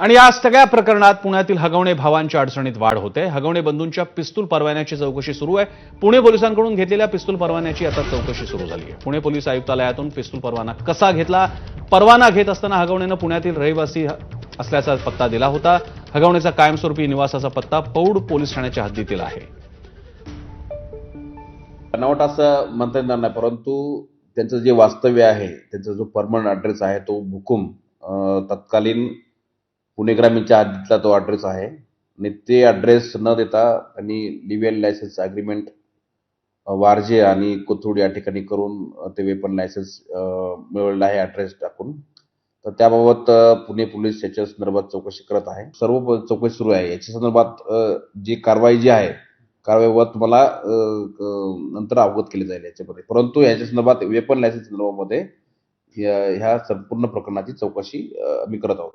आणि या सगळ्या प्रकरणात पुण्यातील हगवणे भावांच्या अडचणीत वाढ होते. हगवणे बंधूंच्या पिस्तूल परवान्याची चौकशी सुरू आहे. पुणे पोलिसांकडून घेतलेल्या पिस्तूल परवान्याची आता चौकशी सुरू झाली आहे. पुणे पोलीस आयुक्तालयातून पिस्तूल परवाना कसा घेतला? परवाना घेत असताना हगवणेनं पुण्यातील रहिवासी असल्याचा पत्ता दिला होता. हगवणेचा कायमस्वरूपी निवासाचा पत्ता पौड पोलीस ठाण्याच्या हद्दीतील आहे. बनावट असं म्हणता येणार नाही परंतु त्यांचं जे वास्तव्य आहे त्यांचा जो परमनंट ॲड्रेस आहे तो भुकुम तत्कालीन पुणे ग्रामीणच्या हद्दीतला तो ॲड्रेस आहे. आणि ते ॲड्रेस न देता त्यांनी लिव्हल लायसन्स ॲग्रीमेंट वारजे आणि कोथरूड या ठिकाणी करून ते वेपन लायसन्स मिळवलेलं आहे ॲड्रेस टाकून. तर त्याबाबत पुणे पोलीस याच्या संदर्भात चौकशी करत आहे. सर्व चौकशी सुरू आहे. याच्या संदर्भात जी कारवाई जी आहे कारवाईबाबत तुम्हाला नंतर अवगत केले जाईल याच्यामध्ये. परंतु याच्या संदर्भात वेपन लायसन्स संदर्भामध्ये ह्या ह्या संपूर्ण प्रकरणाची चौकशी आम्ही करत आहोत.